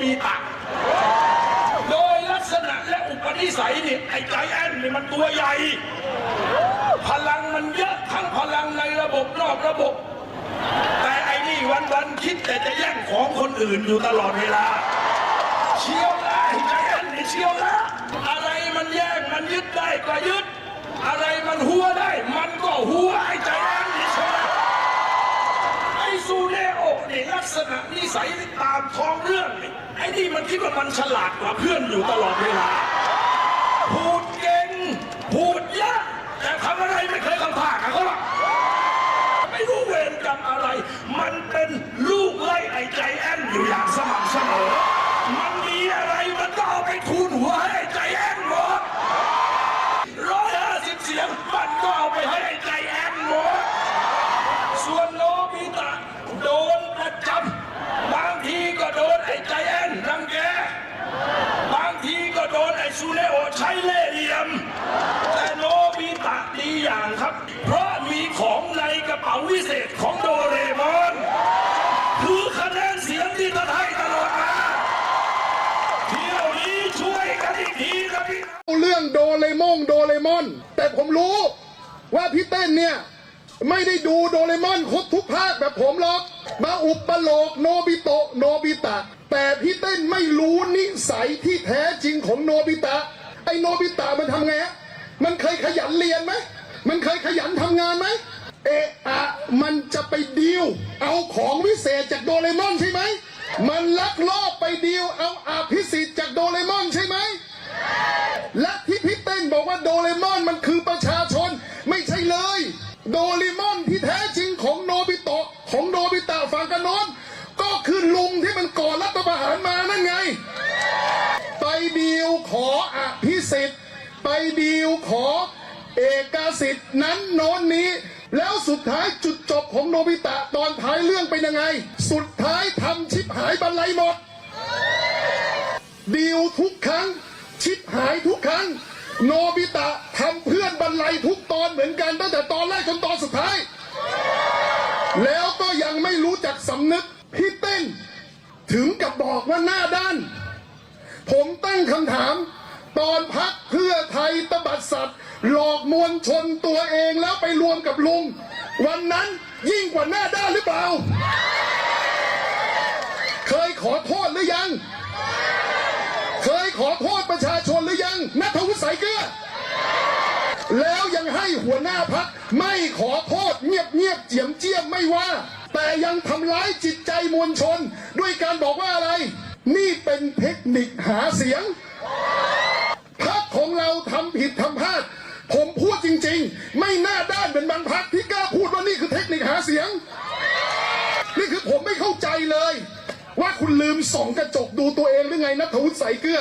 บีตะโดยลักษณะและอุปนิสัยนี่ไอ้ใจแอนนี่มันตัวใหญ่ พลังมันเยอะทั้งพลังในระบบนอกระบบ แต่ไอ้นี่วันๆคิดแต่จะแย่งของคนอื่นอยู่ตลอดเวลา เชียวนะไอ้ใจแอนนี่เชียวนะอะไรมันแย่งมันยึดได้ก็ยึด อะไรมันหัวได้ โอนี่ลักษณะนิสัยตามท้องเรื่องนี่ไอ้นี่มันคิดว่ามันฉลาดกว่าเพื่อนอยู่ตลอดเวลา พูดเก่ง พูดเยอะแต่ทำอะไรไม่เคยคำพากับเขาหรอกไม่รู้เวรกรรมอะไร มันเป็นลูกไล่ไอ้ใจแอนอยู่อย่างสม่ำเสมอ ซูเนโอใช้เล่เหลี่ยม แต่โนบิตะดีอย่างครับ เพราะมีของในกระเป๋าวิเศษของโดเรมอนคือคะแนนเสียงที่ท่านให้ตลอดมาเที่ยวนี้ช่วยกันอีกทีนะพี่เรื่องโดเรมงโดเรมอน แต่ผมรู้ว่าพี่เต้นเนี่ย ไม่ได้ดูโดเรมอนครบทุกภาคแบบผมหรอก มาอุปโลกโนบิโตะโนบิตะ แต่พี่เต้นไม่รู้นิสัยที่แท้จริงของโนบิตะ ไอโนบิตะมันทำไงมันเคยขยันเรียนไหม มันเคยขยันทำงานไหม เอะอะมันจะไปดีลเอาของวิเศษจากโดเรมอนใช่ไหม มันลักลอบไปดีลเอา โดเรมอนที่แท้จริงของโนบิโตะของโนบิตะฝั่งกันโน้นก็คือลุงที่มันก่อรัฐประหารมานั่นไง ไปดีลขออภิสิทธิ์ ไปดีลขอเอกสิทธิ์นั้นโน้นนี้ แล้วสุดท้ายจุดจบของโนบิตะตอนท้ายเรื่องเป็นยังไง สุดท้ายทำชิบหายบรรลัยหมดดีลทุกครั้ง ชิบหายทุกครั้ง โนบิตะท ทุกตอนเหมือนกันตั้งแต่ตอนแรกจนตอนสุดท้าย แล้วก็ยังไม่รู้จักสำนึกพี่เต้น ถึงกับบอกว่าหน้าด้าน ผมตั้งคำถาม ตอนพักเพื่อไทยตบัดสัตว์ หลอกมวลชนตัวเองแล้วไปรวมกับลุง วันนั้นยิ่งกว่าหน้าด้านหรือเปล่า เคยขอโทษหรือยัง เคยขอโทษประชาชนหรือยังนัทวุฒิสายเกลือ แล้วยังให้หัวหน้าพักไม่ขอโทษเงียบเงียบเจียมเจียมไม่ว่า แต่ยังทำร้ายจิตใจมวลชน ด้วยการบอกว่าอะไร นี่เป็นเทคนิคหาเสียงพักของเราทำผิดทำพลาดผมพูดจริงๆ ไม่น่าด้านเป็นบางพักที่กล้าพูดว่านี่คือเทคนิคหาเสียง นี่คือผมไม่เข้าใจเลย ว่าคุณลืมส่องกระจกดูตัวเองหรือไงนัทวุฒิใสายเกลือ